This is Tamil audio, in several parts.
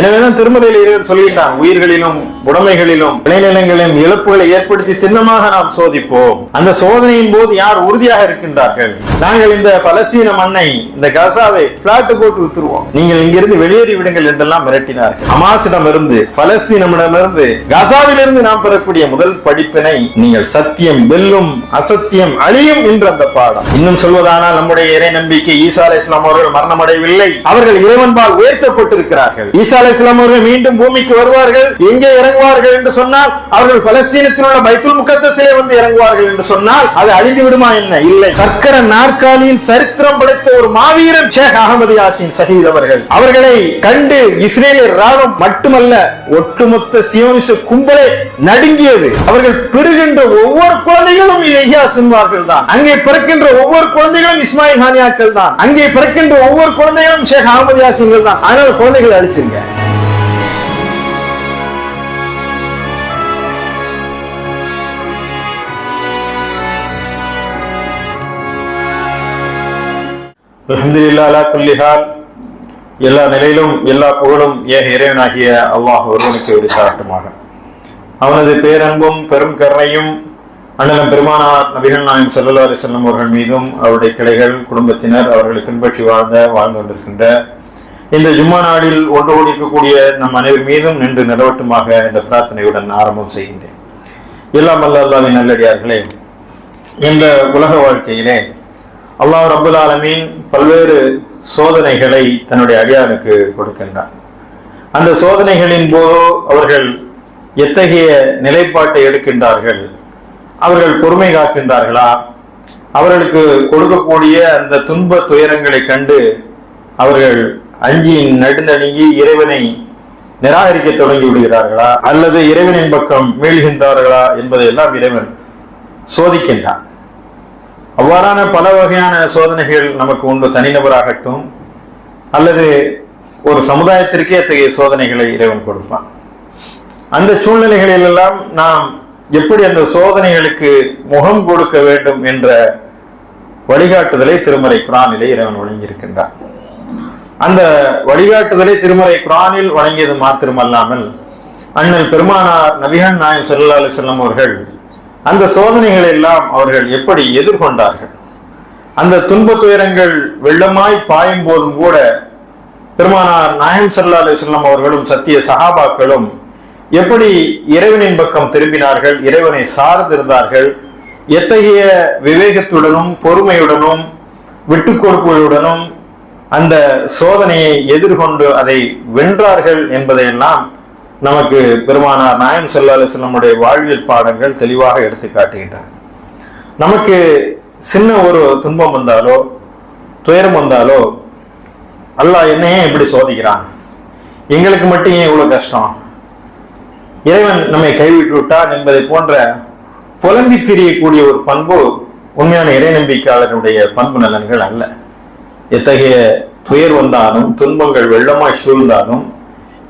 எனவேதான் திருமலையில் சொல்லிட்டான் உயிர்களிலும் உடைமைகளிலும் விளைநிலங்களிலும் இழப்புகளை ஏற்படுத்தி திண்ணமாக நாம் சோதிப்போம். அந்த சோதனையின் போது யார் உறுதியாக இருக்கின்றார்கள்? நாங்கள் இந்த பலஸ்தீன மண்ணை இந்த கசாவை பிளாட் போட்டு வித்துருவோம். நீங்கள் இங்கிருந்து வெளியேறி விடுங்கள் என்றெல்லாம் மிரட்டினார்கள். ஹமாஸிடம் இருந்து பலஸ்தீனமிடமிருந்து கசாவிலிருந்து நாம் பெறக்கூடிய முதல் படிப்பினை நீங்கள் சத்தியம் வெல்லும் அசத்தியம் அழியும் என்று அந்த பாடம். இன்னும் சொல்வதானால் நம்முடைய இறை நம்பிக்கை ஈசா அலை இஸ்லாம் அவர்கள் மரணமடையவில்லை. அவர்கள் இறைவன்பால் உயர்த்தப்பட்டிருக்கிறார்கள். ஈசா அலிஸ்லாம் அவர்கள் மீண்டும் பூமிக்கு வருவார்கள். எங்கே இறங்குவார்கள் என்று சொன்னால் அவர்கள் பலஸ்தீனத்தில் உள்ள பைத்துல் முகத்தசிலே வந்து இறங்குவார்கள் என்று சொன்னால் அது அழிந்து விடுமா என்ன? இல்லை. சர்க்கர நாற்காலியின் சரித்திரம் படைத்த ஒரு மாவீரன் ஷேக் அகமது யாசின் சஹீத் அவர்கள். அவர்களை கண்டு இஸ்ரேலிய ராணுவம் மட்டுமல்ல ஒட்டுமொத்த சியோனிச கும்பலே நடுங்கியது. அவர்கள் பெறுகின்ற ஒவ்வொரு குழந்தைகளும் ஐயா சின்வார்கள் தான். அங்கே பிறக்கின்ற ஒவ்வொரு குழந்தைகளும் இஸ்மாயில் ஹானியாக்கள் தான். அங்கே பிறக்கின்ற ஒவ்வொரு குழந்தைகளும் ஷேக் அகமது யாசின்கள் தான். ஆனால் குழந்தைகள் அடிச்சிருங்க அல்ஹம்துலில்லாஹ் அலா எல்லா நிலையிலும் எல்லா புகழும் ஏக இறைவனாகிய அல்லாஹ் ஒருவனுக்கு உரித்தாட்டமாக அவனது பேரன்பும் பெரும் கருணையும் அண்ணலம் பெருமானார் நபிகள் நாயம் சல்லா அலி செல்லம் அவர்கள் மீதும் அவருடைய கிளைகள் குடும்பத்தினர் அவர்களை பின்பற்றி வாழ்ந்த வாழ்ந்து கொண்டிருக்கின்ற இந்த ஜும்மா நாடில் ஒன்று கூடி இருக்கக்கூடிய நம் அனைவர் மீதும் நின்று நிலவட்டுமாக என்ற பிரார்த்தனையுடன் ஆரம்பம் செய்கின்றேன். எல்லாம் அல்ல அல்லாவின் நல்லடியார்களே இந்த உலக வாழ்க்கையிலே அல்லாஹ் ரபுல் ஆலமீன் பல்வேறு சோதனைகளை தன்னுடைய அடியானுக்கு கொடுக்கின்றார் அந்த சோதனைகளின் போது அவர்கள் எத்தகைய நிலைப்பாட்டை எடுக்கின்றார்கள்? அவர்கள் பொறுமை காக்கின்றார்களா? அவர்களுக்கு கொடுக்கக்கூடிய அந்த துன்ப துயரங்களை கண்டு அவர்கள் அஞ்சி நடுநடுங்கி இறைவனை நிராகரிக்க தொடங்கி விடுகிறார்களா? அல்லது இறைவனின் பக்கம் மீள்கின்றார்களா என்பதையெல்லாம் இறைவன் சோதிக்கின்றான். அவ்வாறான பல வகையான சோதனைகள் நமக்கு உண்டு தனிநபராகட்டும் அல்லது ஒரு சமுதாயத்திற்கே அத்தகைய சோதனைகளை இறைவன் கொடுப்பான். அந்த சூழ்நிலைகளிலெல்லாம் நாம் எப்படி அந்த சோதனைகளுக்கு முகம் கொடுக்க வேண்டும் என்ற வழிகாட்டுதலை திருமறை குரானிலே இறைவன் வழங்கியிருக்கின்றான். அந்த வழிகாட்டுதலை திருமறை குரானில் வழங்கியது மாத்திரமல்லாமல் அண்ணல் பெருமானார் நபிகன் நாயம் சல்லா அலிசல்லம் அவர்கள் அந்த சோதனைகள் எல்லாம் அவர்கள் எப்படி எதிர்கொண்டார்கள்? அந்த துன்ப துயரங்கள் வெள்ளமாய் பாயும் போதும் கூட பெருமானார் நாயம் சல்லா அலிஸ்லாம் அவர்களும் சத்திய சஹாபாக்களும் எப்படி இறைவனின் பக்கம் திரும்பினார்கள் இறைவனை சார்ந்திருந்தார்கள் எத்தகைய விவேகத்துடனும் பொறுமையுடனும் விட்டு கொடுப்புகளுடனும் அந்த சோதனையை எதிர்கொண்டு அதை வென்றார்கள் என்பதையெல்லாம் நமக்கு பெருமானார் நாயம் சல்லா நம்முடைய வாழ்வியல் பாடங்கள் தெளிவாக எடுத்து காட்டுகின்றன. நமக்கு சின்ன ஒரு துன்பம் வந்தாலோ துயரம் வந்தாலோ அல்லாஹ் என்னையே இப்படி சோதிக்கிறான்? எங்களுக்கு மட்டும் ஏன் இவ்வளோ கஷ்டம்? இறைவன் நம்மை கைவிட்டு விட்டான் என்பதை போன்ற புலம்பி திரியக்கூடிய ஒரு பண்பு உண்மையான இறை நம்பிக்கையாளருடைய பண்பு நலன்கள் அல்ல. எத்தகைய துயர் வந்தாலும் துன்பங்கள் வெள்ளமாய் சூழ்ந்தாலும்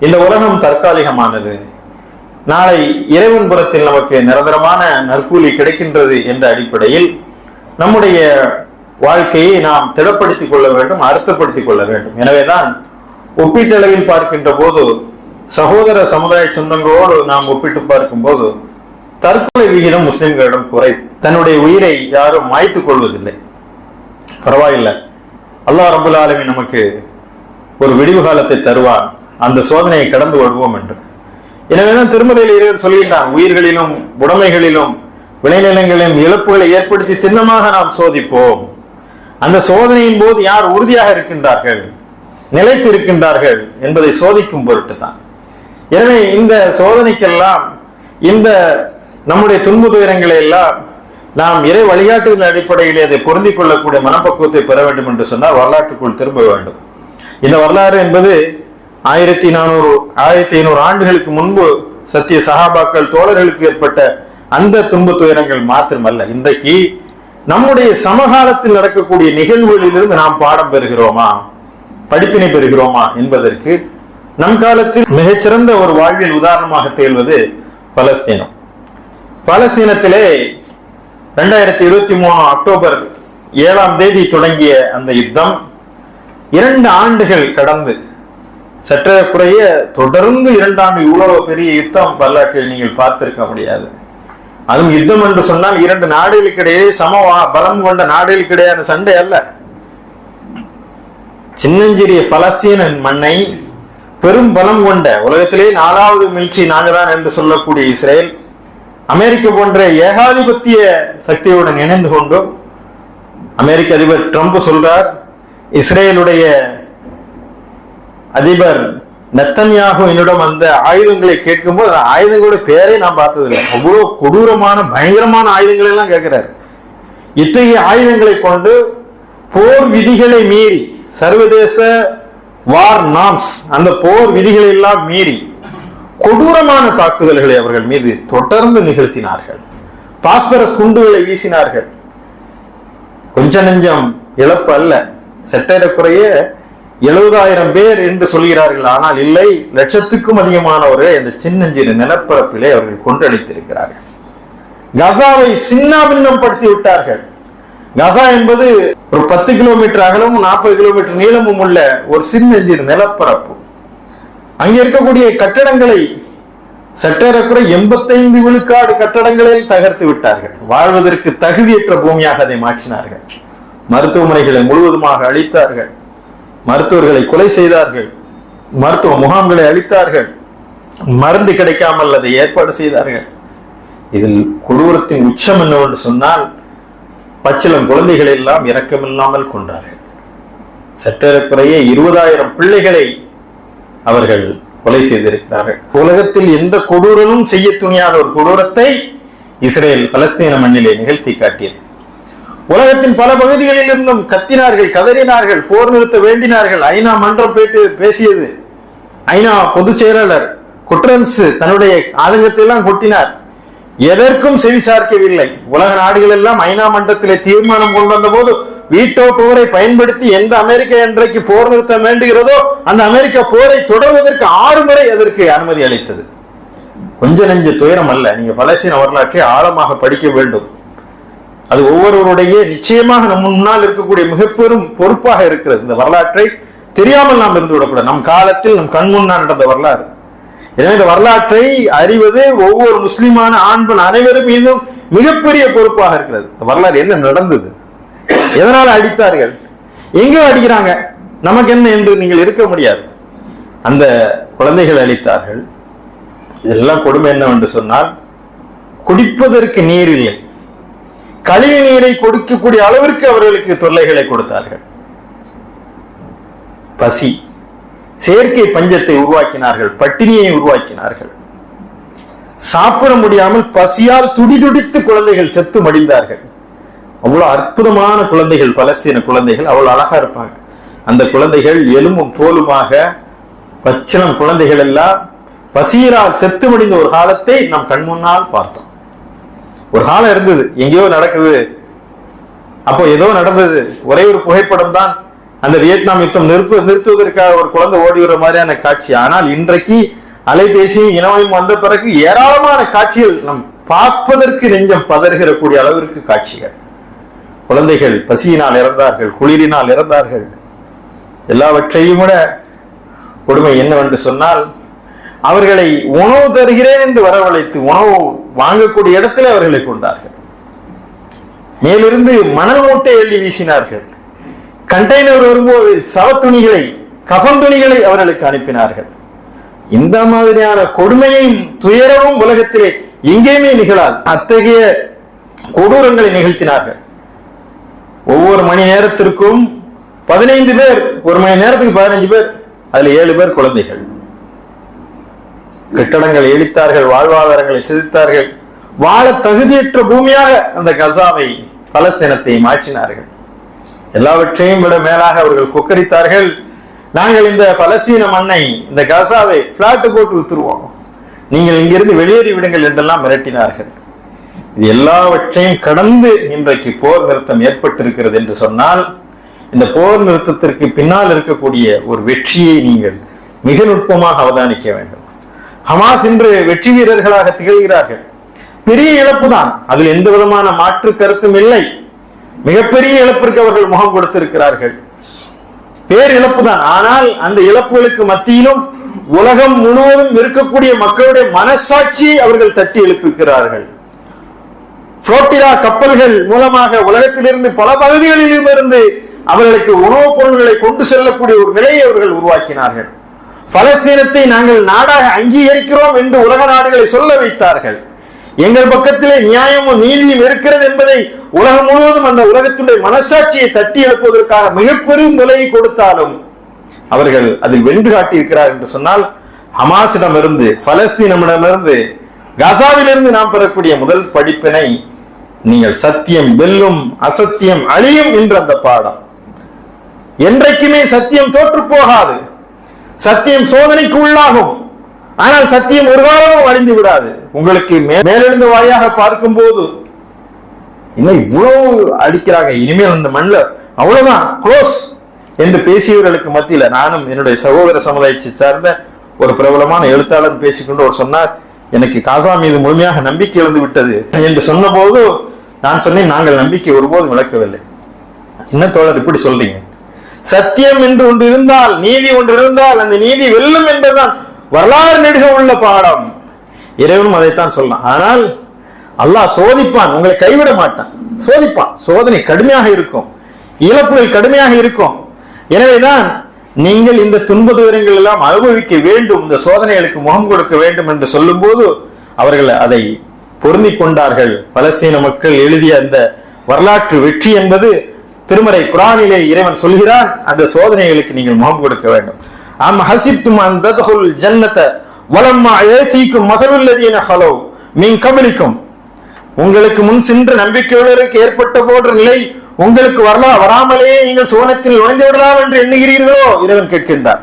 இந்த உலகம் தற்காலிகமானது. நாளை இறைவன் புறத்தில் நமக்கு நிரந்தரமான நற்கூலி கிடைக்கின்றது என்ற அடிப்படையில் நம்முடைய வாழ்க்கையை நாம் திடப்படுத்திக் கொள்ள வேண்டும் அர்த்தப்படுத்திக் கொள்ள வேண்டும். எனவேதான் ஒப்பீட்டளவில் பார்க்கின்ற போது சகோதர சமுதாய சொந்தங்களோடு நாம் ஒப்பிட்டு பார்க்கும்போது தற்கொலை விகிதம் முஸ்லிம்களிடம் குறை தன்னுடைய உயிரை யாரும் மாய்த்துக் கொள்வதில்லை. பரவாயில்லை. அல்லாஹ் ரபுல் ஆலமி நமக்கு ஒரு விடிவு காலத்தை தருவான். அந்த சோதனையை கடந்து வருவோம் என்று. எனவேதான் திருமலையில் இறைவன் சொல்கின்றான் உயிர்களிலும் உடைமைகளிலும் விளைநிலங்களிலும் இழப்புகளை ஏற்படுத்தி திண்ணமாக நாம் சோதிப்போம். அந்த சோதனையின் போது யார் உறுதியாக இருக்கின்றார்கள் நிலைத்து இருக்கின்றார்கள் என்பதை சோதிக்கும் பொருட்டு தான் எனவே இந்த சோதனைக்கெல்லாம் இந்த நம்முடைய துன்பு துயரங்களை எல்லாம் நாம் இறை வழிகாட்டுதல் அடிப்படையில் அதை பொருந்திக் கொள்ளக்கூடிய மனப்பக்குவத்தை பெற வேண்டும் என்று சொன்னால் வரலாற்றுக்குள் திரும்ப வேண்டும். இந்த வரலாறு என்பது ஆயிரத்தி நானூறு ஆயிரத்தி ஐநூறு ஆண்டுகளுக்கு முன்பு சத்திய சகாபாக்கள் தோழர்களுக்கு ஏற்பட்ட அந்த துன்ப துயரங்கள் மாத்திரமல்ல. இன்றைக்கு நம்முடைய சமகாலத்தில் நடக்கக்கூடிய நிகழ்வுகளிலிருந்து நாம் பாடம் பெறுகிறோமா? படிப்பினை பெறுகிறோமா? என்பதற்கு நம் காலத்தில் மிகச்சிறந்த ஒரு வாழ்வியல் உதாரணமாக திகழ்வது பலஸ்தீனம். பலஸ்தீனத்திலே ரெண்டாயிரத்தி இருபத்தி மூணு அக்டோபர் ஏழாம் தேதி தொடங்கிய அந்த யுத்தம் இரண்டு ஆண்டுகள் கடந்து சற்றக்குறைய தொடர்ந்து இரண்டாம் இவ்வளவு பெரிய யுத்தம் வரலாற்றில் நீங்கள் பார்த்திருக்க முடியாது. அதுவும் யுத்தம் என்று சொன்னால் இரண்டு நாடுகளுக்கிடையே சம பலம் கொண்ட நாடுகளுக்கிடையான சண்டை அல்ல. சின்னஞ்சிறிய பலஸ்தீன மண்ணை பெரும் பலம் கொண்ட உலகத்திலே நாலாவது மில்ட்ரி நாங்கதான் என்று சொல்லக்கூடிய இஸ்ரேல் அமெரிக்க போன்ற ஏகாதிபத்திய சக்தியுடன் இணைந்து கொண்டும் அமெரிக்க அதிபர் ட்ரம்ப் சொல்றார் இஸ்ரேலுடைய அதிபர் நெத்தன்யாகு என்னிடம் அந்த ஆயுதங்களை கேட்கும்போது அந்த ஆயுதங்களோட பேரே நான் பார்த்ததில்லை. அவ்வளவு கொடூரமான பயங்கரமான ஆயுதங்களை எல்லாம் கேட்கிறார். இத்தகைய ஆயுதங்களை கொண்டு போர் விதிகளை மீறி சர்வதேச வார் நாம்ஸ் அந்த போர் விதிகளை எல்லாம் மீறி கொடூரமான தாக்குதல்களை அவர்கள் மீது தொடர்ந்து நிகழ்த்தினார்கள். பாஸ்பரஸ் குண்டுகளை வீசினார்கள். கொஞ்ச நெஞ்சம் இழப்பு அல்ல. சற்றேறக்குறைய எழுபதாயிரம் பேர் என்று சொல்கிறார்கள். ஆனால் இல்லை லட்சத்துக்கும் அதிகமானவர்கள் இந்த சின்னஞ்சிறு நிலப்பரப்பிலே அவர்கள் கொன்றளித்திருக்கிறார்கள். கசாவை சின்னாபின்னம் படுத்தி விட்டார்கள். கசா என்பது ஒரு பத்து கிலோமீட்டர் அகலமும் நாற்பது கிலோமீட்டர் நீளமும் உள்ள ஒரு சின்னஞ்சிறு நிலப்பரப்பு. அங்கே இருக்கக்கூடிய கட்டடங்களை சற்றேறக்குறை எண்பத்தைந்து விழுக்காடு கட்டடங்களில் தகர்த்து விட்டார்கள். வாழ்வதற்கு தகுதியற்ற பூமியாக அதை மாற்றினார்கள். மருத்துவமனைகளை முழுவதுமாக அழித்தார்கள். மருத்துவர்களை கொலை செய்தார்கள். மருத்துவ முகாம்களை அளித்தார்கள் மருந்து கிடைக்காமல் அதை ஏற்பாடு செய்தார்கள். இதில் கொடூரத்தின் உச்சம் என்னவென்று சொன்னால் பச்சிலம் குழந்தைகள் எல்லாம் இரக்கமில்லாமல் கொண்டார்கள் சற்றேறக்குறைய இருபதாயிரம் பிள்ளைகளை அவர்கள் கொலை செய்திருக்கிறார்கள். உலகத்தில் எந்த கொடூரனும் செய்ய துணியாத ஒரு கொடூரத்தை இஸ்ரேல் பலஸ்தீன மண்ணிலே நிகழ்த்தி காட்டியது. உலகத்தின் பல பகுதிகளில் இருந்தும் கத்தினார்கள் கதறினார்கள் போர் நிறுத்த வேண்டினார்கள். ஐநா மன்றம் போயிட்டு பேசியது. ஐநா பொதுச் செயலாளர் குட்ரன்ஸ் தன்னுடைய ஆதங்கத்தை எல்லாம் கொட்டினார். எதற்கும் செவிசார்க்கவில்லை உலக நாடுகள் எல்லாம் ஐநா மன்றத்திலே தீர்மானம் கொண்டு வந்த போது வீட்டோ போரை பயன்படுத்தி எந்த அமெரிக்கா இன்றைக்கு போர் நிறுத்தம் வேண்டுகிறதோ அந்த அமெரிக்கா போரை தொடர்வதற்கு ஆறு முறை அதற்கு அனுமதி அளித்தது. கொஞ்ச நெஞ்ச துயரம் அல்ல. நீங்க பலசீன வரலாற்றை ஆழமாக படிக்க வேண்டும். அது ஒவ்வொருவருடைய நிச்சயமாக நம் முன்னால் இருக்கக்கூடிய மிகப்பெரும் பொறுப்பாக இருக்கிறது. இந்த வரலாற்றை தெரியாமல் நாம் இருந்து விடக்கூடாது. நம் காலத்தில் நம் கண் முன்னால் நடந்த வரலாறு. எனவே இந்த வரலாற்றை அறிவது ஒவ்வொரு முஸ்லிமான ஆண்பன் அனைவரும் மீதும் மிகப்பெரிய பொறுப்பாக இருக்கிறது. இந்த வரலாறு என்ன நடந்தது? எதனால் அடித்தார்கள்? எங்கே அடிக்கிறாங்க? நமக்கு என்ன என்று நீங்கள் இருக்க முடியாது. அந்த குழந்தைகள் அளித்தார்கள் இதெல்லாம் கொடுமை என்னவென்று சொன்னால் குடிப்பதற்கு நீர் இல்லை. கழிவு நீரை கொடுக்கக்கூடிய அளவிற்கு அவர்களுக்கு தொல்லைகளை கொடுத்தார்கள். பசி செயற்கை பஞ்சத்தை உருவாக்கினார்கள் பட்டினியை உருவாக்கினார்கள். சாப்பிட முடியாமல் பசியால் துடிதுடித்து குழந்தைகள் செத்து மடிந்தார்கள். அவ்வளவு அற்புதமான குழந்தைகள் பலஸ்தீன குழந்தைகள் அவ்வளவு அழகா இருப்பாங்க. அந்த குழந்தைகள் எலும்பும் தோலுமாக பச்சிலம் குழந்தைகள் எல்லாம் பசியினால் செத்து மடிந்த ஒரு காலத்தை நாம் கண் முன்னால் பார்த்தோம். ஒரு காலம் இருந்தது எங்கேயோ நடக்குது. அப்போ ஏதோ நடந்தது. ஒரே ஒரு புகைப்படம் தான் அந்த வியட்நாம் யுத்தம் நிறுத்து நிறுத்துவதற்காக ஒரு குழந்தை ஓடி வர மாதிரியான காட்சி. ஆனால் இன்றைக்கு அலைபேசியும் இனமையும் வந்த பிறகு ஏராளமான காட்சிகள் நம் பார்ப்பதற்கு நெஞ்சம் பதறுகிற கூடிய அளவிற்கு காட்சிகள். குழந்தைகள் பசியினால் இறந்தார்கள் குளிரினால் இறந்தார்கள். எல்லாவற்றையும் விட கொடுமை என்னவென்று சொன்னால் அவர்களை உணவு தருகிறேன் என்று வரவழைத்து உணவு வாங்கக்கூடிய இடத்துல அவர்களை கொண்டார்கள். மேலிருந்து மணல் மூட்டை எள்ளி வீசினார்கள். கண்டெய்னர் வரும்போது சவத்துணிகளை கஃன் துணிகளை அவர்களுக்கு அனுப்பினார்கள். இந்த மாதிரியான கொடுமையும் துயரமும் உலகத்திலே எங்கேயுமே நிகழாது. அத்தகைய கொடூரங்களை நிகழ்த்தினார்கள். ஒவ்வொரு மணி நேரத்திற்கும் பதினைந்து பேர் ஒரு மணி நேரத்துக்கு பதினைஞ்சு பேர் அதுல ஏழு பேர் குழந்தைகள். கட்டடங்களை இழித்தார்கள் வாழ்வாதாரங்களை சிதைத்தார்கள். வாழ தகுதியற்ற பூமியாக அந்த கசாவை பலசேனத்தையும் மாற்றினார்கள். எல்லாவற்றையும் விட மேலாக அவர்கள் கொக்கரித்தார்கள். நாங்கள் இந்த பலஸ்தீன மண்ணை இந்த கசாவை பிளாட்டு போட்டு வித்துருவோம் நீங்கள் இங்கிருந்து வெளியேறி விடுங்கள் என்றெல்லாம் மிரட்டினார்கள். இது எல்லாவற்றையும் கடந்து இன்றைக்கு போர் நிறுத்தம் ஏற்பட்டிருக்கிறது என்று சொன்னால் இந்த போர் நிறுத்தத்திற்கு பின்னால் இருக்கக்கூடிய ஒரு வெற்றியை நீங்கள் மிக நுட்பமாக அவதானிக்க வேண்டும். ஹமாஸ் இன்று வெற்றி வீரர்களாக திகழ்கிறார்கள். பெரிய இழப்பு தான் அதில் எந்த விதமான மாற்று கருத்தும் இல்லை. மிகப்பெரிய இழப்பிற்கு அவர்கள் முகம் கொடுத்திருக்கிறார்கள். பேரிழப்பு தான் ஆனால் அந்த இழப்புகளுக்கு மத்தியிலும் உலகம் முழுவதும் இருக்கக்கூடிய மக்களுடைய மனசாட்சியை அவர்கள் தட்டி எழுப்புகிறார்கள் புரோட்டிரா கப்பல்கள் மூலமாக உலகத்திலிருந்து பல பகுதிகளிலும் இருந்து அவர்களுக்கு உணவுப் பொருள்களை கொண்டு செல்லக்கூடிய ஒரு நிலையை அவர்கள் உருவாக்கினார்கள். பலஸ்தீனத்தை நாங்கள் நாடாக அங்கீகரிக்கிறோம் என்று உலக நாடுகளை சொல்ல வைத்தார்கள். எங்கள் பக்கத்திலே நியாயமும் நீதியும் இருக்கிறது என்பதை உலகம் முழுவதும் அந்த உலகத்துடைய மனசாட்சியை தட்டி எழுப்புவதற்காக மிகப்பெரும் விலையை கொடுத்தாலும் அவர்கள் அதில் வென்று காட்டியிருக்கிறார் என்று சொன்னால் ஹமாஸிடமிருந்து பலஸ்தீனமிடமிருந்து கசாவிலிருந்து நாம் பெறக்கூடிய முதல் படிப்பினை நீங்கள் சத்தியம் வெல்லும் அசத்தியம் அழியும் என்று அந்த பாடம். என்றைக்குமே சத்தியம் தோற்று போகாது. சத்தியம் சோதனைக்கு உள்ளாகும் ஆனால் சத்தியம் ஒரு காலமும் அழிந்து விடாது. உங்களுக்கு மே- மேலெழுந்த வாயாக பார்க்கும் போது இன்னும் இவ்வளவு அடிக்கிறாங்க இனிமேல் அந்த மண்ணில் அவ்வளவுதான் க்ளோஸ் என்று பேசியவர்களுக்கு மத்தியில் நானும் என்னுடைய சகோதர சமுதாயத்தை சார்ந்த ஒரு பிரபலமான எழுத்தாளர் பேசிக்கொண்டு அவர் சொன்னார் எனக்கு காசா மீது முழுமையாக நம்பிக்கை இழந்து விட்டது என்று சொன்னபோது நான் சொன்னேன் நாங்கள் நம்பிக்கை ஒருபோதும் இழக்கவில்லை. சின்ன தோழர் இப்படி சொல்றீங்க? சத்தியம் என்று ஒன்று இருந்தால் நீதி ஒன்று இருந்தால் அந்த நீதி வெல்லும் என்பதுதான் வரலாறு நெடுக உள்ள பாடம். இறைவனும் அதைத்தான் சொல்லலாம் ஆனால் அல்லாஹ் சோதிப்பான் உங்களை கைவிட மாட்டான். சோதிப்பான். சோதனை கடுமையாக இருக்கும். இழப்புகள் கடுமையாக இருக்கும். எனவேதான் நீங்கள் இந்த துன்ப துயரங்கள் எல்லாம் அனுபவிக்க வேண்டும் இந்த சோதனைகளுக்கு முகம் கொடுக்க வேண்டும் என்று சொல்லும்போது அவர்கள் அதை பொருந்தி கொண்டார்கள். பலஸ்தீன மக்கள் எழுதிய அந்த வரலாற்று வெற்றி என்பது திருமறை குரானிலே இறைவன் சொல்கிறான் அந்த சோதனைகளுக்கு நீங்கள் முகம் கொடுக்க வேண்டும். அம் ஹசிப்தும் அந்த ஜன்னத வலம்மா ஏத்தீக்கும் என ஹலோ மீன் கபலிக்கும் உங்களுக்கு முன் சென்று நம்பிக்கையாளருக்கு ஏற்பட்ட போன்ற நிலை உங்களுக்கு வரலாம் வராமலேயே நீங்கள் சுவனத்தில் நுழைந்து விடலாம் என்று எண்ணுகிறீர்களோ? இறைவன் கேட்கின்றார்.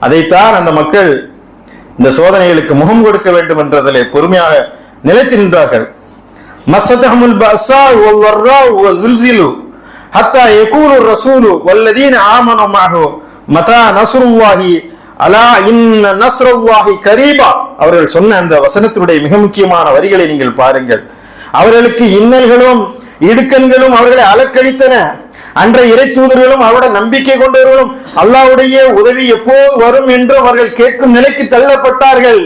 அதைத்தான் அந்த மக்கள் இந்த சோதனைகளுக்கு முகம் கொடுக்க வேண்டும் என்றதிலே பொறுமையாக நிலைத்து நின்றார்கள். மசதஹமுல் பஅஸா ஒவ்வொரு ஹத்தா யகூலு ரசூலு வல்லதீன ஆமனு மஅஹு மதா நஸ்ருல்லாஹி அலா இன்ன நஸ்ருல்லாஹி கரீபா அவர்கள் சொன்ன அந்த வசனத்தினுடைய மிக முக்கியமான வரிகளை நீங்கள் பாருங்கள். அவர்களுக்கு இன்னல்களும் இடுக்கண்களும் அவர்களை அலக்கழித்தன. அன்றைய இறை தூதர்களும் அவருடைய நம்பிக்கை கொண்டவர்களும் அல்லாவுடைய உதவி எப்போது வரும் என்று அவர்கள் கேட்கும் நிலைக்கு தள்ளப்பட்டார்கள்.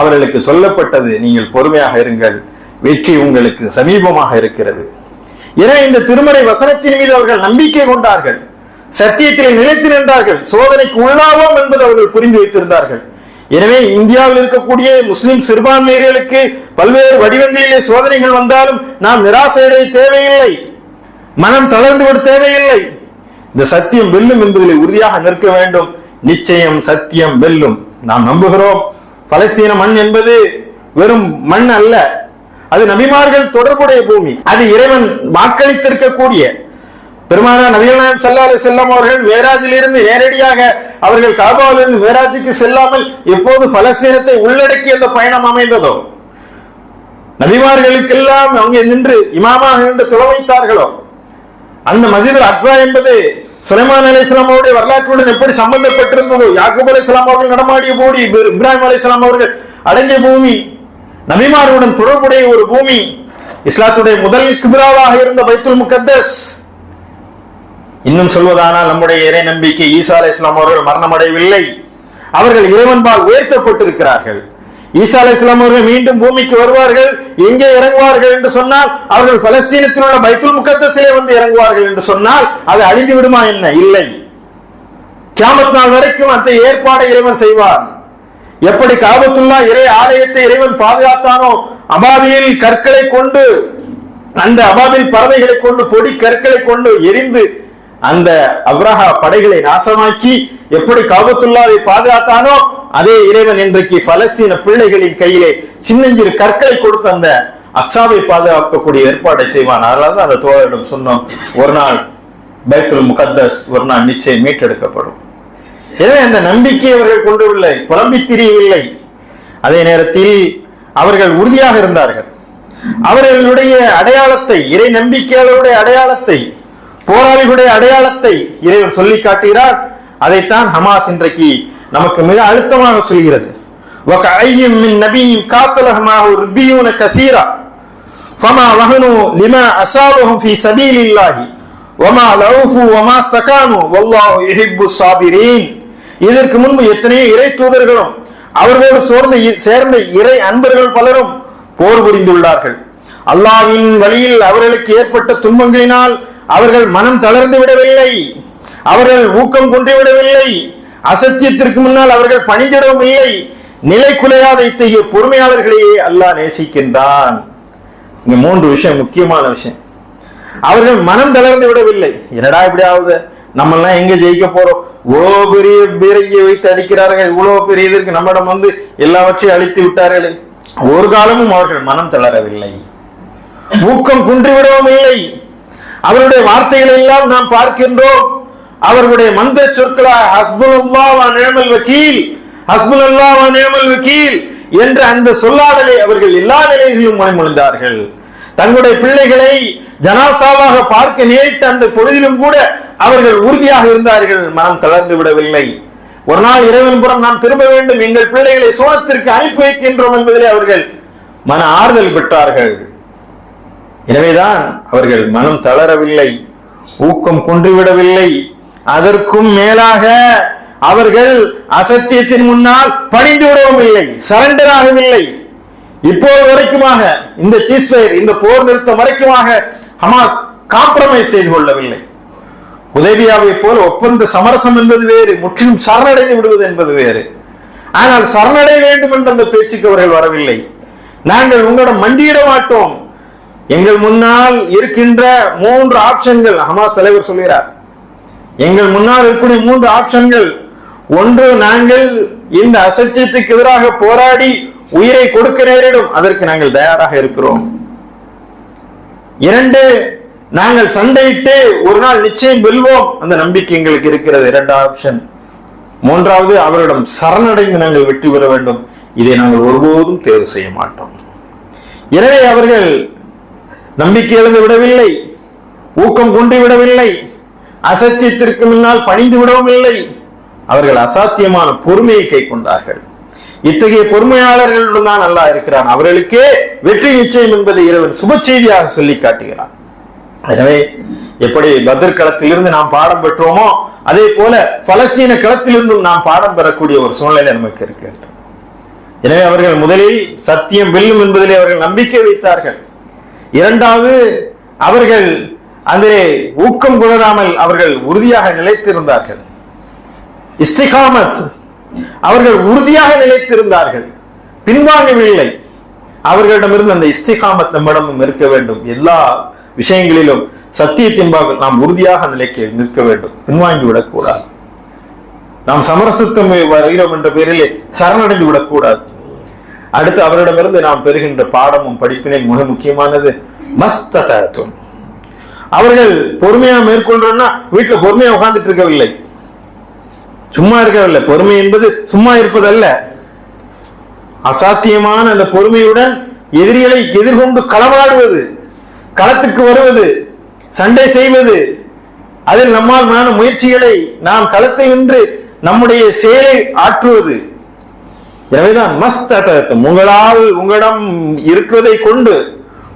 அவர்களுக்கு சொல்லப்பட்டது நீங்கள் பொறுமையாக இருங்கள். வெற்றி உங்களுக்கு சமீபமாக இருக்கிறது. எனவே இந்த திருமறை வசனத்தின் மீது அவர்கள் நம்பிக்கை கொண்டார்கள். சத்தியத்திலே நிலைத்து நின்றார்கள். சோதனைக்கு உள்ளாவோம் என்பது அவர்கள் புரிந்து வைத்திருந்தார்கள். எனவே இந்தியாவில் இருக்கக்கூடிய முஸ்லிம் சிறுபான்மையர்களுக்கு பல்வேறு வடிவங்களிலே சோதனைகள் வந்தாலும் நாம் நிராசையடைய தேவையில்லை. மனம் தளர்ந்து விட தேவையில்லை. இந்த சத்தியம் வெல்லும் என்பதில் உறுதியாக நிற்க வேண்டும். நிச்சயம் சத்தியம் வெல்லும். நாம் நம்புகிறோம். பலஸ்தீன மண் என்பது வெறும் மண் அல்ல. அது நபிமார்கள் தொடர்புடைய பூமி. அது இறைவன் வாக்களித்திருக்கக்கூடிய. பெருமானா நபிகள் நாயகம் ஸல்லல்லாஹு செல்லம் அவர்கள் மேராஜிலிருந்து நேரடியாக அவர்கள் காபாவிலிருந்து மேராஜுக்கு செல்லாமல் எப்போது பலஸ்தீனத்தை உள்ளடக்கி அந்த பயணம் அமைந்ததோ? நபிமார்களுக்கெல்லாம் அங்கே நின்று இமாமாக நின்று துளவைத்தார்களோ அந்த மஸ்ஜித் அக்ஸா என்பது சுலைமான் அலி அவருடைய வரலாற்றுடன் எப்படி சம்பந்தப்பட்டிருந்ததோ? யாக்குப் அலி இஸ்லாம் அவர்கள் நடமாடிய போடி இப்ராஹிம் அலி இஸ்லாம் அவர்கள் அடங்கிய பூமி நபிமாருடன் தொடர்புடைய ஒரு பூமி இஸ்லாத்துடைய முதல் கிபிராவாக இருந்த பைத்துல் முகத்தஸ். இன்னும் சொல்வதானால் நம்முடைய இறை நம்பிக்கை ஈசா அலை இஸ்லாம் அவர்கள் மரணமடையவில்லை. அவர்கள் இறைவன்பால் உயர்த்தப்பட்டிருக்கிறார்கள். ஈசா அலை இஸ்லாம் அவர்கள் மீண்டும் பூமிக்கு வருவார்கள் எங்கே இறங்குவார்கள் என்று சொன்னால் அவர்கள் பலஸ்தீனத்தில் உள்ள பைத்துல் முகத்தஸிலே வந்து இறங்குவார்கள் என்று சொன்னால் அது அழிந்து விடுமா என்ன? இல்லை. கியாமத் நாள் வரைக்கும் அந்த ஏற்பாடை இறைவன் செய்வான். எப்படி காபத்துல்லா இறை ஆலயத்தை இறைவன் பாதுகாத்தானோ அபாபியில் கற்களை கொண்டு அந்த அபாபில் பறவைகளை கொண்டு பொடி கற்களை கொண்டு எரிந்து அந்த அப்ரஹா படைகளை நாசமாக்கி எப்படி காபத்துல்லாவை பாதுகாத்தானோ அதே இறைவன் இன்றைக்கு பலஸ்தீன பிள்ளைகளின் கையிலே சின்னஞ்சிறு கற்களை கொடுத்து அந்த அக்ஸாவை பாதுகாக்கக்கூடிய ஏற்பாடை செய்வான். அதனால தான் அந்த தோழரிடம் சொன்னோம் ஒரு நாள் பைத்துல் முகத்தஸ் ஒரு நாள் நிச்சயம் மீட்டெடுக்கப்படும். எனவே அந்த நம்பிக்கை அவர்கள் கொண்டுவில்லை புலம்பி திரியவில்லை. அதே நேரத்தில் அவர்கள் உறுதியாக இருந்தார்கள். அவர்களுடைய அடையாளத்தை இறை நம்பிக்கையாளருடைய அடையாளத்தை போராளிகளுடைய அடையாளத்தை இறைவன் சொல்லி காட்டுகிறார். அதைத்தான் ஹமாஸ் இன்றைக்கு நமக்கு மிக அழுத்தமாக சொல்கிறது. நபியும் காத்தலகமாக ரிபியூன கசீரா. ஃபமா வஹனு லிமா அசாபஹும் ஃபி சபீலில்லாஹி. வமா லவுஃபு வமா சகானு. வல்லாஹு யுஹிப்பு சாபிரீன் இதற்கு முன்பு எத்தனையோ இறை தூதர்களும் அவர்களோடு சோர்ந்த சேர்ந்த இறை அன்பர்கள் பலரும் போர் புரிந்துள்ளார்கள். அல்லாவின் வழியில் அவர்களுக்கு ஏற்பட்ட துன்பங்களினால் அவர்கள் மனம் தளர்ந்து விடவில்லை. அவர்கள் ஊக்கம் கொண்டு விடவில்லை. அசத்தியத்திற்கு முன்னால் அவர்கள் பணிந்திடவும் இல்லை. நிலை குலையாத இத்தகைய பொறுமையாளர்களையே அல்லாஹ் நேசிக்கின்றான். இங்க மூன்று விஷயம் முக்கியமான விஷயம். அவர்கள் மனம் தளர்ந்து விடவில்லை. என்னடா இப்படி ஆகுது? நம்ம எல்லாம் எங்க ஜெயிக்க போறோம்? இவ்வளவு பெரிய பீரங்கியை வைத்து அடிக்கிறார்கள் இவ்வளவு பெரிய இதற்கு நம்மிடம் வந்து எல்லாவற்றையும் அழித்து விட்டார்களே. ஒரு காலமும் அவர்கள் மனம் தளரவில்லை. ஊக்கம் குன்றிவிடவும் இல்லை. அவருடைய வார்த்தைகளை எல்லாம் நாம் பார்க்கின்றோம். அவர்களுடைய மந்திர சொற்களா ஹஸ்புல்லா நேமல் வக்கீல் ஹஸ்புல்லா நேமல் வக்கீல் என்ற அந்த சொல்லாடலை அவர்கள் எல்லா நிலைகளிலும் முனைமொழிந்தார்கள். தங்களுடைய பிள்ளைகளை ஜனாசாவாக பார்க்க நேரிட்ட அந்த பொழுதிலும் கூட அவர்கள் உறுதியாக இருந்தார்கள். மனம் தளர்ந்து விடவில்லை. ஒரு நாள் இறைவன் புறம் நாம் திரும்ப வேண்டும். எங்கள் பிள்ளைகளை சோனத்திற்கு அனுப்பி வைக்கின்றோம் என்பதிலே அவர்கள் மன ஆறுதல் பெற்றார்கள். எனவேதான் அவர்கள் மனம் தளரவில்லை. ஊக்கம் குன்றிவிடவில்லை அதற்கும் மேலாக அவர்கள் அசத்தியத்தின் முன்னால் பணிந்து விடவும் இல்லை. சரண்டர் ஆகவில்லை இப்போது வரைக்குமாக இந்த சீஸ்வயர் இந்த போர் நிறுத்தம் வரைக்குமாக ஹமாஸ் காம்ப்ரமைஸ் செய்து கொள்ளவில்லை. உதவியாவை போல் ஒப்பந்த சமரசம் என்பது வேறு முற்றிலும் சரணடைந்து விடுவது என்பது வேறு. ஆனால் சரணடைய வேண்டும் என்ற அந்த பேச்சுக்கு அவர்கள் வரவில்லை. நாங்கள் உங்களிடம் மண்டியிட மாட்டோம். எங்கள் முன்னால் இருக்கின்ற மூன்று ஆப்ஷன்கள் ஹமாஸ் தலைவர் சொல்கிறார். எங்கள் முன்னால் இருக்கக்கூடிய மூன்று ஆப்ஷன்கள் ஒன்று நாங்கள் இந்த அசத்தியத்துக்கு எதிராக போராடி உயிரை கொடுக்க நேரிடும். அதற்கு நாங்கள் தயாராக இருக்கிறோம். இரண்டு நாங்கள் சண்டையிட்டு ஒரு நாள் நிச்சயம் வெல்வோம். அந்த நம்பிக்கை எங்களுக்கு இருக்கிறது. இரண்டாவது ஆப்ஷன் மூன்றாவது அவரிடம் சரணடைந்து நாங்கள் வெற்றி பெற வேண்டும். இதை நாங்கள் ஒருபோதும் தேர்வு செய்ய மாட்டோம். எனவே அவர்கள் நம்பிக்கை எழுந்து விடவில்லை. ஊக்கம் கொண்டு விடவில்லை. அசத்தியத்திற்கு முன்னால் பணிந்து விடவும் இல்லை. அவர்கள் அசாத்தியமான பொறுமையை கை கொண்டார்கள் இத்தகைய பொறுமையாளர்களுடன் தான் நல்லா இருக்கிறான். அவர்களுக்கே வெற்றி நிச்சயம் என்பதை இறைவன் சுப செய்தியாக சொல்லி காட்டுகிறான். எனவே எப்படி பத்ர் களத்திலிருந்து நாம் பாடம் பெற்றோமோ அதே போல பலஸ்தீன களத்திலிருந்தும் நாம் பாடம் பெறக்கூடிய ஒரு சூழ்நிலை நமக்கு இருக்கின்றது எனவே அவர்கள் முதலில் சத்தியம் வெல்லும் என்பதிலே அவர்கள் நம்பிக்கை வைத்தார்கள். இரண்டாவது அவர்கள் அதிலே ஊக்கம் குழறாமல் அவர்கள் உறுதியாக நிலைத்திருந்தார்கள். இஸ்திகாமத் அவர்கள் உறுதியாக நிலைத்திருந்தார்கள். பின்வாங்கவில்லை. அவர்களிடமிருந்து அந்த இஸ்திகாமத் நம்மிடமும் இருக்க வேண்டும். எல்லா விஷயங்களிலும் சத்தியத்தின்பாக நாம் உறுதியாக நிலைக்க நிற்க வேண்டும். பின்வாங்கி விடக்கூடாது நாம் சமரசத்துவம் வருகிறோம் என்ற பெயரிலே சரணடைந்து விடக்கூடாது அடுத்து அவரிடமிருந்து நாம் பெறுகின்ற பாடமும் படிப்பினை மிக முக்கியமானது. மஸ்தத்துவம் அவர்கள் பொறுமையா மேற்கொள்றோம்னா வீட்டுல பொறுமையா உட்கார்ந்துட்டு இருக்கவில்லை. சும்மா இருக்கவில்லை. பொறுமை என்பது சும்மா இருப்பதல்ல. அசாத்தியமான அந்த பொறுமையுடன் எதிரிகளை எதிர்கொண்டு களமாடுவது களத்துக்கு வருவது சண்டை செய்வது அதில் நம்மால் மான முயற்சிகளை நாம் களத்தை நின்று நம்முடைய செயலை ஆற்றுவது. எனவேதான் மஸ்த் உங்களால் உங்களிடம் இருக்கிறதை கொண்டு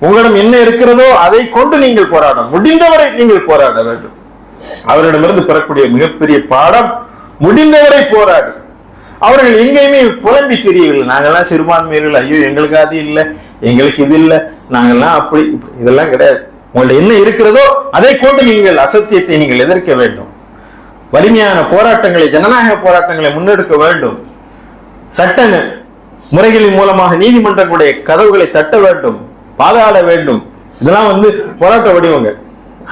உங்களிடம் என்ன இருக்கிறதோ அதை கொண்டு நீங்கள் போராட முடிந்தவரை நீங்கள் போராட வேண்டும். அவரிடமிருந்து பெறக்கூடிய மிகப்பெரிய பாடம் முடிந்தவரை போராடு. அவர்கள் எங்கேயுமே புலம்பி தெரியவில்லை. நாங்கெல்லாம் சிறுபான்மையர்கள் ஐயோ எங்களுக்கு அது இல்லை எங்களுக்கு இது இல்லை. நாங்கள்லாம் அப்படி இப்படி இதெல்லாம் கிடையாது. உங்கள்ட்ட என்ன இருக்கிறதோ அதை கொண்டு நீங்கள் அசத்தியத்தை நீங்கள் எதிர்க்க வேண்டும். வலிமையான போராட்டங்களை ஜனநாயக போராட்டங்களை முன்னெடுக்க வேண்டும். சட்ட முறைகளின் மூலமாக நீதிமன்றங்களுடைய கதவுகளை தட்ட வேண்டும். பாதாட வேண்டும். இதெல்லாம் வந்து போராட்ட வடிவங்கள்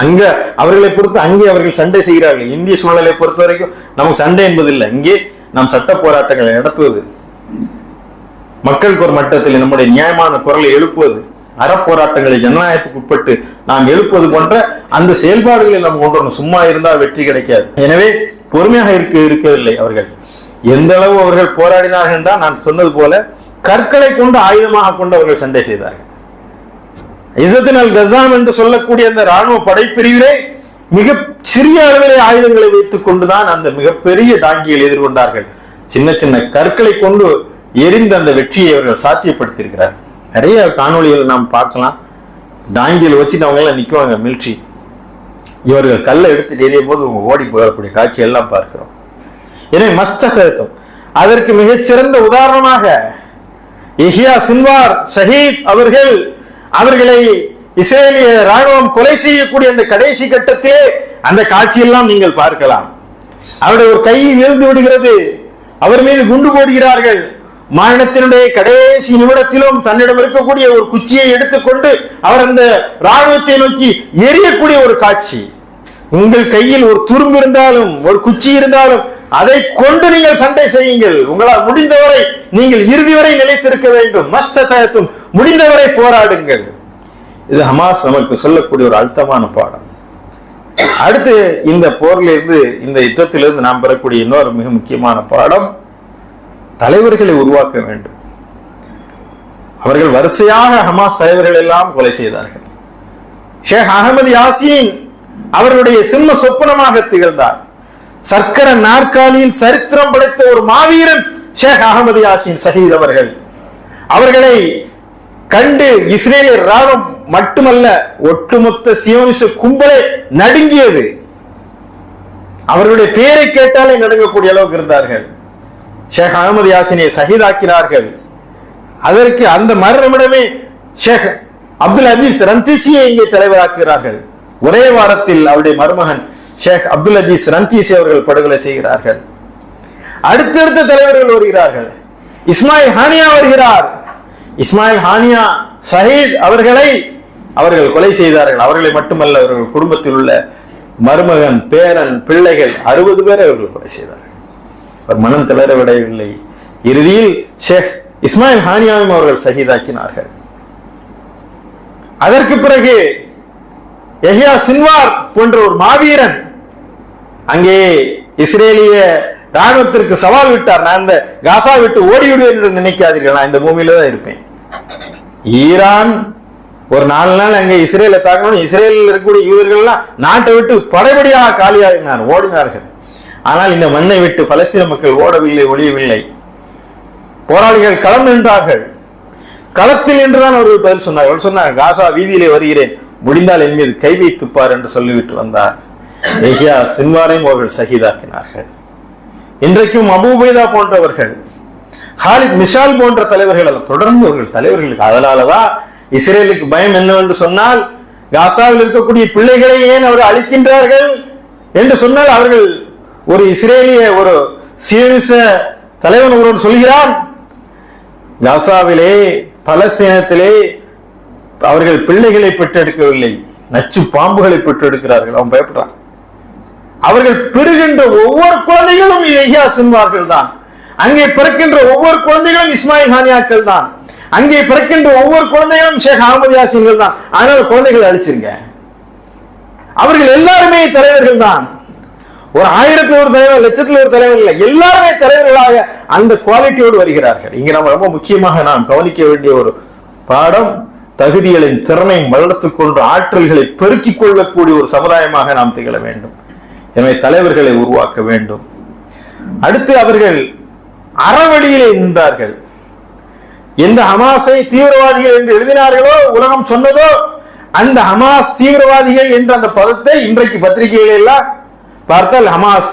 அங்க அவர்களை பொறுத்து அங்கே அவர்கள் சண்டை செய்கிறார்கள். இந்திய சூழலை பொறுத்த வரைக்கும் நமக்கு சண்டை என்பது இல்லை இங்கே நாம் சட்ட போராட்டங்களை நடத்துவது. மக்களுக்கு ஒரு மட்டத்தில் நம்முடைய நியாயமான குரலை எழுப்புவது. அறப்போராட்டங்களை ஜனநாயகத்துக்கு உட்பட்டு நாம் எழுப்பது போன்ற அந்த செயல்பாடுகளை நாம் கொண்டு வரணும். சும்மா இருந்தால் வெற்றி கிடைக்காது. எனவே பொறுமையாக இருக்க இருக்கவில்லை அவர்கள். எந்த அளவு அவர்கள் போராடினார்கள் என்றால் நான் சொன்னது போல கற்களை கொண்டு ஆயுதமாக கொண்டு அவர்கள் சண்டை செய்தார்கள். இசத்தின் அல் கசாம் என்று சொல்லக்கூடிய அந்த ராணுவ படைப்பிரிவிலே மிக சிறிய அளவிலே ஆயுதங்களை வைத்துக் கொண்டுதான் அந்த மிகப்பெரிய டாங்கிகள் எதிர்கொண்டார்கள். சின்ன சின்ன கற்களை கொண்டு எரிந்த அந்த வெற்றியை அவர்கள் சாத்தியப்படுத்தியிருக்கிறார்கள். நிறைய காணொளிகள் நாம் பார்க்கலாம். டாங்கியில் வச்சுட்டு அவங்கெல்லாம் நிற்குவாங்க மில்ட்ரி இவர்கள் கல்லை எடுத்து எறியும் போது உங்க ஓடி போகக்கூடிய காட்சி எல்லாம் பார்க்கிறோம். எனவே மஸ்தம் அதற்கு மிகச்சிறந்த உதாரணமாக இஹியா சின்வார் ஷஹீத் அவர்கள் அவர்களை இஸ்ரேலிய ராணுவம் கொலை செய்யக்கூடிய அந்த கடைசி கட்டத்திலே அந்த காட்சியெல்லாம் நீங்கள் பார்க்கலாம். அவருடைய ஒரு கை வீழ்ந்து விடுகிறது. அவர் மீது குண்டு போடுகிறார்கள். மரணத்தினுடைய கடைசி நிமிடத்திலும் தன்னிடம் இருக்கக்கூடிய ஒரு குச்சியை எடுத்துக்கொண்டு அவர் அந்த ராணுவத்தை நோக்கி எரியக்கூடிய ஒரு காட்சி. உங்கள் கையில் ஒரு துரும்பு இருந்தாலும் ஒரு குச்சி இருந்தாலும் அதை கொண்டு நீங்கள் சண்டை செய்யுங்கள். உங்களால் முடிந்தவரை நீங்கள் இறுதி வரை நிலைத்திருக்க வேண்டும். மஸ்தயத்தும் முடிந்தவரை போராடுங்கள். இது ஹமாஸ் நமக்கு சொல்லக்கூடிய ஒரு அழுத்தமான பாடம். அடுத்து இந்த போரிலிருந்து இந்த யுத்தத்திலிருந்து நாம் பெறக்கூடிய இன்னொரு மிக முக்கியமான பாடம் தலைவர்களை உருவாக்க வேண்டும். அவர்கள் வரிசையாக ஹமாஸ் தலைவர்கள் எல்லாம் கொலை செய்தார்கள். ஷேக் அகமது யாசின் அவருடைய சிம்ம சொப்பனமாக திகழ்ந்தார். சர்க்கர நாற்காலியில் சரித்திரம் படைத்த ஒரு மாவீரன் ஷேக் அகமது யாசின் ஷஹீத் அவர்கள். அவர்களை கண்டு இஸ்ரேலிய ராணுவம் மட்டுமல்ல ஒட்டுமொத்த சியோனிச கும்பலே நடுங்கியது. அவர்களுடைய பெயரை கேட்டாலே நடுங்கக்கூடிய அளவுக்கு இருந்தார்கள். ஷேக் அகமது யாசினை சகிதாக்கினார்கள். அதற்கு அந்த மறுநிமிடமே ஷேக் அப்துல் அஜீஸ் ரன்திசியை இங்கே தலைவராக்குகிறார்கள். ஒரே வாரத்தில் அவருடைய மருமகன் ஷேக் அப்துல் அஜீஸ் ரன்திசி அவர்கள் படுகொலை செய்கிறார்கள். அடுத்தடுத்த தலைவர்கள் வருகிறார்கள். இஸ்மாயில் ஹானியா வருகிறார். இஸ்மாயில் ஹானியா ஷஹீத் அவர்களை அவர்கள் கொலை செய்தார்கள். அவர்களை மட்டுமல்ல அவர்கள் குடும்பத்தில் உள்ள மருமகன் பேரன் பிள்ளைகள் அறுபது பேரை அவர்கள் கொலை செய்தார்கள். அவர் மனம் தளர விடவில்லை இறுதியில் ஷேக் இஸ்மாயில் ஹானியாவும் அவர்கள் சகிதாக்கினார்கள். அதற்கு பிறகு எஹியா சின்வார் போன்ற ஒரு மாவீரன் அங்கே இஸ்ரேலிய ராணுவத்திற்கு சவால் விட்டார். நான் இந்த காசா விட்டு ஓடிவிடுவேன் என்று நினைக்காதீர்கள். நான் இந்த பூமியில தான் இருப்பேன். ஈரான் ஒரு நாலு நாள் அங்கே இஸ்ரேலை தாக்கணும். இஸ்ரேலில் இருக்கக்கூடிய யூதர்கள்லாம் நாட்டை விட்டு படைபடியாக காலியாகினார். ஓடினார்கள். ஆனால் இந்த மண்ணை விட்டு பலஸ்தீன மக்கள் ஓடவில்லை ஒழியவில்லை. போராளிகள் களம் நின்றார்கள். களத்தில் என்றுதான் அவர்கள் பதில் சொன்னார்கள். சொன்னார் காசா வீதியிலே வருகிறேன். முடிந்தால் என் மீது கை வைத்துப்பார் என்று சொல்லிவிட்டு வந்தார். ஏஷியா சின்வாரையும் அவர்கள் சகிதாக்கினார்கள். இன்றைக்கும் அபூபைதா போன்றவர்கள் ஹாலித் மிஷால் போன்ற தலைவர்கள் தொடர்ந்து அவர்கள் தலைவர்களுக்கு அதனாலதான் இஸ்ரேலுக்கு பயம் என்னவென்று சொன்னால் காசாவில் இருக்கக்கூடிய பிள்ளைகளை ஏன் அவர் அழிக்கின்றார்கள்? என்று சொன்னால் அவர்கள் ஒரு இஸ்ரேலிய ஒரு சீரிச தலைவன் ஒருவன் சொல்கிறான் காசாவிலே பலஸ்தீனத்திலே அவர்கள் பிள்ளைகளை பெற்றெடுக்கவில்லை நச்சு பாம்புகளை பெற்றெடுக்கிறார்கள் அவன் பயப்படுறான். அவர்கள் பெறுகின்ற ஒவ்வொரு குழந்தைகளும் ஐயா சின்வார்கள் தான். அங்கே பிறக்கின்ற ஒவ்வொரு குழந்தைகளும் இஸ்மாயில் ஹானியாக்கள் தான். அங்கே பிறக்கின்ற ஒவ்வொரு குழந்தைகளும் ஷேக் அகமது யாசின்கள் தான். அதனால குழந்தைகள் அழிச்சிருங்க. அவர்கள் எல்லாருமே தலைவர்கள் தான். ஒரு ஆயிரத்துல ஒரு தலைவர் லட்சத்துல ஒரு தலைவர் இல்லை. எல்லாருமே தலைவர்களாக அந்த குவாலிட்டியோடு வருகிறார்கள். இங்க நம்ம ரொம்ப முக்கியமாக நாம் கவனிக்க வேண்டிய ஒரு பாடம் தகுதிகளின் திறனை வளர்த்துக் கொண்டு ஆற்றல்களை பெருக்கிக் கொள்ளக்கூடிய ஒரு சமுதாயமாக நாம் திகழ வேண்டும். எனவே தலைவர்களை உருவாக்க வேண்டும். அடுத்து அவர்கள் அறவழியிலே நின்றார்கள். எந்த ஹமாஸை தீவிரவாதிகள் என்று எழுதினார்களோ உலகம் சொன்னதோ அந்த ஹமாஸ் தீவிரவாதிகள் என்ற அந்த பதத்தை இன்றைக்கு பத்திரிகைகள் எல்லாம் பார்த்தால் ஹமாஸ்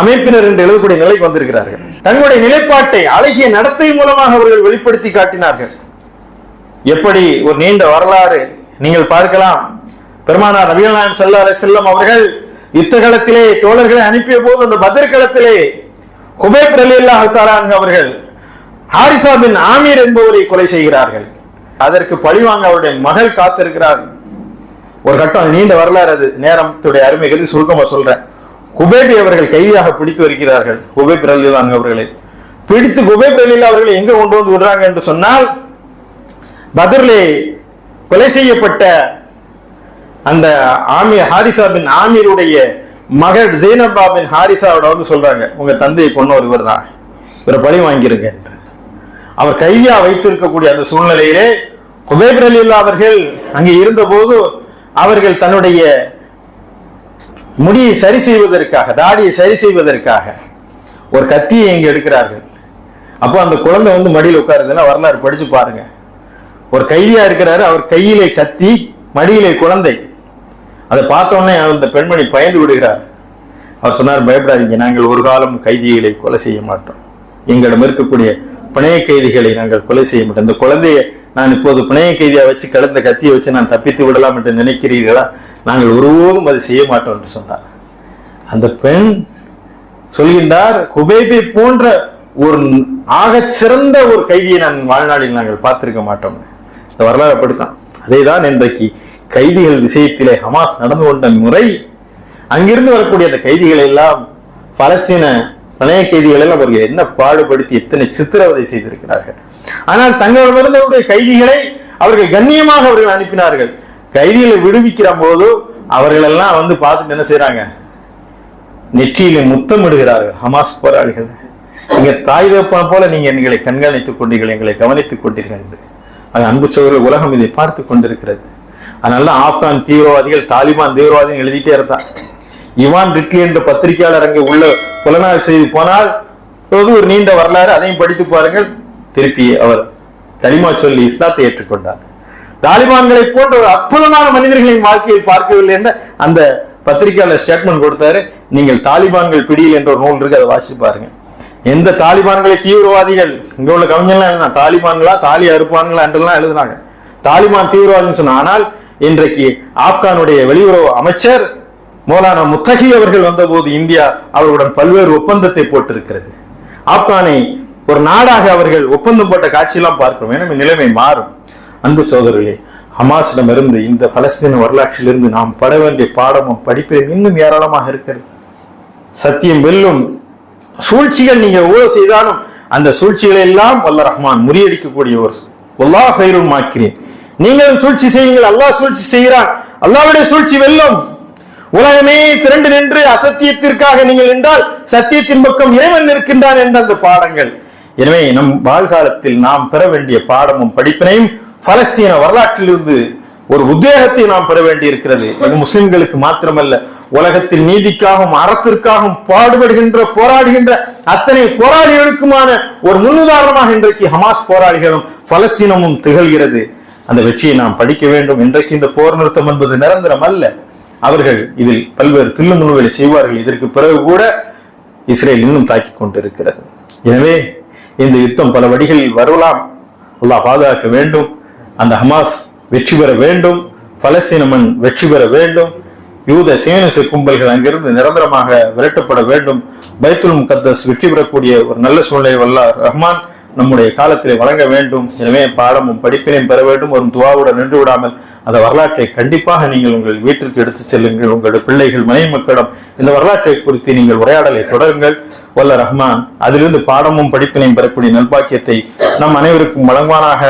அமைப்பினர் என்று எழுதக்கூடிய நிலைக்கு வந்திருக்கிறார்கள். தங்களுடைய நிலைப்பாட்டை அழகிய நடத்தை மூலமாக அவர்கள் வெளிப்படுத்தி காட்டினார்கள். எப்படி ஒரு நீண்ட வரலாறு நீங்கள் பார்க்கலாம். பெருமானார் நபிகள் நாயகம் அலை செல்லம் அவர்கள் யுத்தகலத்திலே தோழர்களை அனுப்பிய போது அந்த பதிர்களத்திலே குபேப் அலி அல்லாஹாலான் அவர்கள் ஹாரிசா பின் ஆமீர் என்பவரை கொலை செய்கிறார்கள். அதற்கு பழிவாங்க அவருடைய மகள் காத்திருக்கிறார். ஒரு கட்டம் நீண்ட வரலாறு அது. நேரத்துடைய அருமை கருதி சுருக்கமா சொல்றேன். குபேபி அவர்கள் கைதியாக பிடித்து வருகிறார்கள் குபேப் ரலிலான் அவர்களை. பிடித்து குபேப் ரலிலா அவர்களை எங்க கொண்டு வந்து விடுறாங்க என்று சொன்னால் பதர்லே கொலை செய்யப்பட்ட அந்த ஆமி ஹாரிசா பின் ஆமீருடைய மகள் ஜெய்னபா பின் ஹாரிசாவோட வந்து சொல்றாங்க உங்க தந்தையை கொண்டவர் இவர் தான். இவரை பழி வாங்கியிருங்க என்று. அவர் கைதியா வைத்திருக்கக்கூடிய அந்த சூழ்நிலையிலே குபேப் ரலிலா அவர்கள் அங்கே இருந்தபோது அவர்கள் தன்னுடைய முடியை சரி செய்வதற்காக தாடியை சரி செய்வதற்காக ஒரு கத்தியை இங்கே எடுக்கிறார்கள். அப்போ அந்த குழந்தை வந்து மடியில் உட்காருதுன்னா வரலாறு படிச்சு பாருங்க. ஒரு கைதியா இருக்கிறாரு அவர் கையிலே கத்தி மடியிலே குழந்தை. அதை பார்த்த உடனே அந்த பெண்மணி பயந்து விடுகிறார். அவர் சொன்னார் பயப்படாதீங்க நாங்கள் ஒரு காலம் கைதிகளை கொலை செய்ய மாட்டோம். எங்களிடம் இருக்கக்கூடிய பிணைய கைதிகளை நாங்கள் கொலை செய்ய மாட்டோம். இந்த குழந்தையை நான் இப்போது பிணைய கைதியாக வச்சு கலந்த கத்தியை வச்சு நான் தப்பித்து விடலாம் என்று நினைக்கிறீர்களா? நாங்கள் ஒருபோதும் அதை செய்ய மாட்டோம் என்று சொன்னார். அந்த பெண் சொல்கின்றார் குபேபை போன்ற ஒரு ஆகச் சிறந்த ஒரு கைதியை நான் வாழ்நாளில் நாங்கள் பார்த்திருக்க மாட்டோம். இந்த வரலாறு அப்படித்தான். அதே தான் இன்றைக்கு கைதிகள் விஷயத்திலே ஹமாஸ் நடந்து கொண்ட முறை அங்கிருந்து வரக்கூடிய அந்த கைதிகளை எல்லாம் பலஸ்தீன பிணைய கைதிகளெல்லாம் அவர்கள் என்ன பாடுபடுத்தி எத்தனை சித்திரவதை செய்திருக்கிறார்கள்? ஆனால் தங்களிடமிருந்தவருடைய கைதிகளை அவர்கள் கண்ணியமாக அவர்கள் அனுப்பினார்கள். கைதிகளை விடுவிக்கிற போது அவர்கள் எல்லாம் வந்து பார்த்துட்டு என்ன செய்யறாங்க நெற்றியிலே முத்தமிடுகிறார்கள். ஹமாஸ் போராளிகள். நீங்க தாய் தப்பான போல நீங்க எங்களை கண்காணித்துக் கொண்டீர்கள் எங்களை கவனித்துக் கொண்டீர்கள் என்று. அது அன்பு சோழர்கள் உலகம் இதை பார்த்து கொண்டிருக்கிறது. அதனால ஆப்கான் தீவிரவாதிகள் தாலிபான் தீவிரவாதிகள் எழுதிட்டே இருந்தான் இவான் ரிட்லி என்ற பத்திரிகையாளர் அங்கே உள்ள புலனாய்வு செய்து போனால் ஒரு நீண்ட வரலாறு அதையும் படித்து பாருங்கள். திருப்பி அவர் களிமா சொல்லி இஸ்லாத்தை ஏற்றுக்கொண்டார். தாலிபான்களை போன்ற ஒரு அற்புதமான மனிதர்களின் வாழ்க்கையை பார்க்கவில்லை என்ற அந்த பத்திரிகையாளர் ஸ்டேட்மெண்ட் கொடுத்தாரு. நீங்கள் தாலிபான்கள் பிடியில் என்ற ஒரு நூல் இருக்கு அதை வாசிச்சு பாருங்க. எந்த தாலிபான்களை தீவிரவாதிகள் இங்க உள்ள கவிஞர்லாம் எழுதினா தாலிபான்களா தாலி அறுப்பான்களா என்றெல்லாம் எழுதுனாங்க. தாலிபான் தீவிரவாதின்னு சொன்ன ஆனால் இன்றைக்கு ஆப்கானுடைய வெளியுறவு அமைச்சர் மௌலானா முத்தகி அவர்கள் வந்தபோது இந்தியா அவர்களுடன் பல்வேறு ஒப்பந்தத்தை போட்டிருக்கிறது. ஆப்கானை ஒரு நாடாக அவர்கள் ஒப்பந்தம் போட்ட காட்சியெல்லாம் பார்க்கிறோம். ஏன்னா நிலைமை மாறும். அன்பு சோதரர்களே ஹமாஸிடமிருந்து இந்த பலஸ்தீன வரலாற்றிலிருந்து நாம் பட வேண்டிய பாடமும் படிப்பிலும் இன்னும் ஏராளமாக இருக்கிறது. சத்தியம் வெல்லும் சூழ்ச்சிகள் நீங்க எவ்வளவு செய்தாலும் அந்த சூழ்ச்சிகளை எல்லாம் வல்ல ரஹ்மான் முறியடிக்கக்கூடிய ஒரு ஒல்லா கயிறும் மாக்கிறேன் நீங்களும் சூழ்ச்சி செய்யுங்கள். அல்லாஹ் சூழ்ச்சி செய்கிறான். அல்லாவுடைய சூழ்ச்சி வெல்லும். உலகமே திரண்டு நின்று அசத்தியத்திற்காக நீங்கள் நின்றால் சத்தியத்தின் பக்கம் இறைவன் நிற்கின்றான் என்ற அந்த பாடங்கள். எனவே நம் வாழ்காலத்தில் நாம் பெற வேண்டிய பாடமும் படிப்பினையும் பலஸ்தீன வரலாற்றிலிருந்து ஒரு உத்வேகத்தை நாம் பெற வேண்டி இருக்கிறது முஸ்லிம்களுக்கு மாத்திரமல்ல உலகத்தில் நீதிக்காகவும் அறத்திற்காகவும் பாடுபடுகின்ற போராடுகின்ற அத்தனை போராளிகளுக்குமான ஒரு முன்னுதாரணமாக இன்றைக்கு ஹமாஸ் போராளிகளும் பலஸ்தீனமும் திகழ்கிறது. அந்த வெற்றியை நாம் படிக்க வேண்டும். இன்றைக்கு இந்த போர் நிறுத்தம் என்பது நிரந்தரம் அல்ல. அவர்கள் இதில் பல்வேறு தில்லுமுழுகளை செய்வார்கள். இதற்கு பிறகு கூட இஸ்ரேல் இன்னும் தாக்கிக் கொண்டிருக்கிறது. எனவே இந்த யுத்தம் பல வழிகளில் வரலாம். அல்லாஹ் பாதுகாக்க வேண்டும். அந்த ஹமாஸ் வெற்றி பெற வேண்டும். பலஸ்தீன மண் வெற்றி பெற வேண்டும். யூத சேனசு கும்பல்கள் அங்கிருந்து நிரந்தரமாக விரட்டப்பட வேண்டும். பைத்துல் முகத்தஸ் வெற்றி பெறக்கூடிய ஒரு நல்ல சூழ்நிலை வல்ல ரஹ்மான் நம்முடைய காலத்திலே வழங்க வேண்டும். எனவே பாடமும் படிப்பினையும் பெற வேண்டும். ஒரு துவாவுடன் நின்று விடாமல் அந்த வரலாற்றை கண்டிப்பாக நீங்கள் உங்கள் வீட்டிற்கு எடுத்துச் செல்லுங்கள். உங்களுடைய பிள்ளைகள் மனைவி மக்களிடம் இந்த வரலாற்றை குறித்து நீங்கள் உரையாடலை தொடருங்கள். வல்ல ரஹ்மான் அதிலிருந்து பாடமும் படிப்பினையும் பெறக்கூடிய நல்பாக்கியத்தை நம் அனைவருக்கும் வழங்குவானாக.